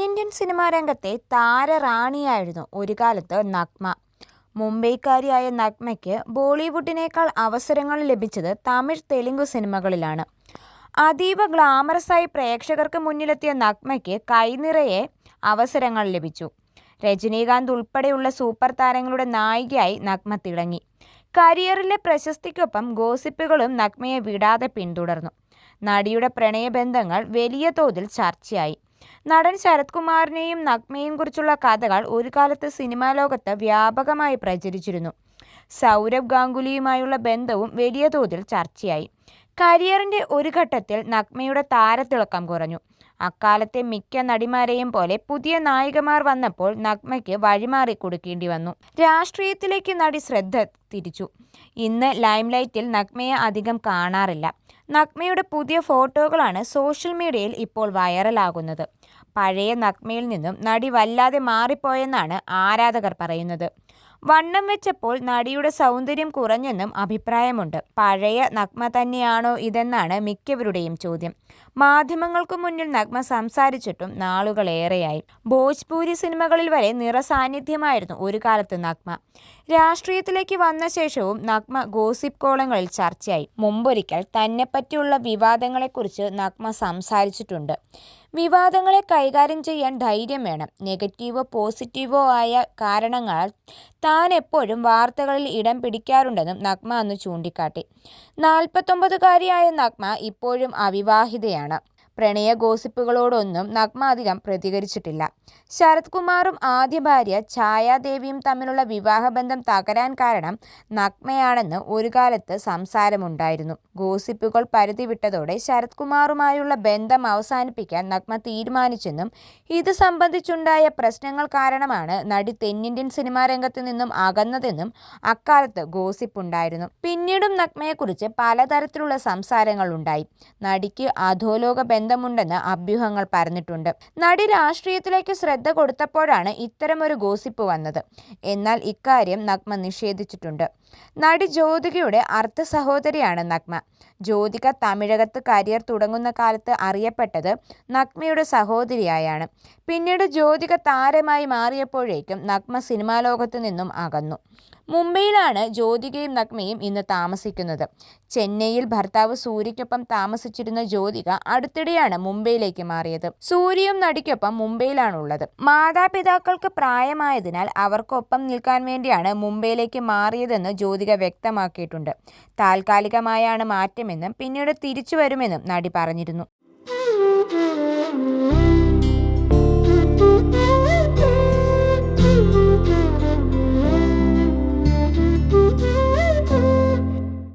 തെന്നിന്ത്യൻ സിനിമാ രംഗത്തെ താരറാണിയായിരുന്നു ഒരു കാലത്ത് നഗ്മ. മുംബൈക്കാരിയായ നഗ്മയ്ക്ക് ബോളിവുഡിനേക്കാൾ അവസരങ്ങൾ ലഭിച്ചത് തമിഴ്, തെലുങ്ക് സിനിമകളിലാണ്. അതീവ ഗ്ലാമറസായി പ്രേക്ഷകർക്ക് മുന്നിലെത്തിയ നഗ്മയ്ക്ക് കൈനിറയെ അവസരങ്ങൾ ലഭിച്ചു. രജനീകാന്ത് ഉൾപ്പെടെയുള്ള സൂപ്പർ താരങ്ങളുടെ നായികയായി നഗ്മ തിളങ്ങി. കരിയറിലെ പ്രശസ്തിക്കൊപ്പം ഗോസിപ്പുകളും നഗ്മയെ വിടാതെ പിന്തുടർന്നു. നടിയുടെ പ്രണയബന്ധങ്ങൾ വലിയ തോതിൽ ചർച്ചയായി. നടൻ ശരത് കുമാറിനെയും നഗ്മയെയും കുറിച്ചുള്ള കഥകൾ ഒരു കാലത്ത് സിനിമാ ലോകത്ത് വ്യാപകമായി പ്രചരിച്ചിരുന്നു. സൗരഭ് ഗാംഗുലിയുമായുള്ള ബന്ധവും വലിയ തോതിൽ ചർച്ചയായി. കരിയറിന്റെ ഒരു ഘട്ടത്തിൽ നഗ്മയുടെ താരത്തിളക്കം കുറഞ്ഞു. അക്കാലത്തെ മിക്ക നടിമാരെയും പോലെ പുതിയ നായികമാർ വന്നപ്പോൾ നഗ്മയ്ക്ക് വഴിമാറി കൊടുക്കേണ്ടി വന്നു. രാഷ്ട്രീയത്തിലേക്ക് നടി ശ്രദ്ധ തിരിച്ചു. ഇന്ന് ലൈംലൈറ്റിൽ നഗ്മയെ അധികം കാണാറില്ല. നഗ്മയുടെ പുതിയ ഫോട്ടോകളാണ് സോഷ്യൽ മീഡിയയിൽ ഇപ്പോൾ വൈറലാകുന്നത്. പഴയ നഗ്മയിൽ നിന്നും നടി വല്ലാതെ മാറിപ്പോയെന്നാണ് ആരാധകർ പറയുന്നത്. വണ്ണം വെച്ചപ്പോൾ നടിയുടെ സൗന്ദര്യം കുറഞ്ഞെന്നും അഭിപ്രായമുണ്ട്. പഴയ നഗ്മ തന്നെയാണോ ഇതെന്നാണ് മിക്കവരുടെയും ചോദ്യം. മാധ്യമങ്ങൾക്കു മുന്നിൽ നഗ്മ സംസാരിച്ചിട്ടും നാളുകളേറെയായി. ഭോജ്പൂരി സിനിമകളിൽ വരെ നിറസാന്നിധ്യമായിരുന്നു ഒരു കാലത്ത് നഗ്മ. രാഷ്ട്രീയത്തിലേക്ക് വന്ന ശേഷവും നഗ്മ ഗോസിപ്പ് കോളങ്ങളിൽ ചർച്ചയായി. മുമ്പൊരിക്കൽ തന്നെപ്പറ്റിയുള്ള വിവാദങ്ങളെക്കുറിച്ച് നഗ്മ സംസാരിച്ചിട്ടുണ്ട്. വിവാദങ്ങളെ കൈകാര്യം ചെയ്യാൻ ധൈര്യം വേണം. നെഗറ്റീവോ പോസിറ്റീവോ ആയ കാരണങ്ങൾ താൻ എപ്പോഴും വാർത്തകളിൽ ഇടം പിടിക്കാറുണ്ടെന്നും നഗ്മ അന്ന് ചൂണ്ടിക്കാട്ടി. നാൽപ്പത്തൊമ്പതുകാരിയായ നഗ്മ ഇപ്പോഴും അവിവാഹിതയാണ്. പ്രണയ ഗോസിപ്പുകളോടൊന്നും നഗ്മ അധികം പ്രതികരിച്ചിട്ടില്ല. ശരത് കുമാറും ആദ്യ ഭാര്യ ഛായാദേവിയും തമ്മിലുള്ള വിവാഹബന്ധം തകരാൻ കാരണം നഗ്മയാണെന്ന് ഒരു കാലത്ത് സംസാരമുണ്ടായിരുന്നു. ഗോസിപ്പുകൾ പരിധി വിട്ടതോടെ ശരത് കുമാറുമായുള്ള ബന്ധം അവസാനിപ്പിക്കാൻ നഗ്മ തീരുമാനിച്ചെന്നും ഇത് സംബന്ധിച്ചുണ്ടായ പ്രശ്നങ്ങൾ കാരണമാണ് നടി തെന്നിന്ത്യൻ സിനിമാ രംഗത്ത് നിന്നും അകന്നതെന്നും അക്കാലത്ത് ഗോസിപ്പുണ്ടായിരുന്നു. പിന്നീടും നഗ്മയെക്കുറിച്ച് പലതരത്തിലുള്ള സംസാരങ്ങൾ ഉണ്ടായി. നടിക്ക് അധോലോക ബന്ധമുണ്ടെന്ന് അഭ്യൂഹങ്ങൾ പറഞ്ഞിട്ടുണ്ട് നടി രാഷ്ട്രീയത്തിലേക്ക് ശ്രദ്ധ കൊടുത്തപ്പോഴാണ് ഇത്തരമൊരു ഗോസിപ്പ് വന്നത്. എന്നാൽ ഇക്കാര്യം നഗ്മ നിഷേധിച്ചിട്ടുണ്ട്. നടി ജ്യോതികയുടെ അർത്ഥ സഹോദരിയാണ് നഗ്മ. ജ്യോതിക തമിഴകത്ത് കരിയർ തുടങ്ങുന്ന കാലത്ത് അറിയപ്പെട്ടത് നഗ്മയുടെ സഹോദരിയായാണ്. പിന്നീട് ജ്യോതിക താരമായി മാറിയപ്പോഴേക്കും നഗ്മ സിനിമാ ലോകത്ത് നിന്നും അകന്നു. മുംബൈയിലാണ് ജ്യോതികയും നഗ്മയും ഇന്ന് താമസിക്കുന്നത്. ചെന്നൈയിൽ ഭർത്താവ് സൂര്യയ്ക്കൊപ്പം താമസിച്ചിരുന്ന ജ്യോതിക അടുത്തിടെയാണ് മുംബൈയിലേക്ക് മാറിയത്. സൂര്യയും നടിക്കൊപ്പം മുംബൈയിലാണുള്ളത്. മാതാപിതാക്കൾക്ക് പ്രായമായതിനാൽ അവർക്കൊപ്പം നിൽക്കാൻ വേണ്ടിയാണ് മുംബൈയിലേക്ക് മാറിയതെന്ന് ജ്യോതിക വ്യക്തമാക്കിയിട്ടുണ്ട്. താൽക്കാലികമായാണ് മാറ്റമെന്നും പിന്നീട് തിരിച്ചു വരുമെന്നും നടി പറഞ്ഞിരുന്നു.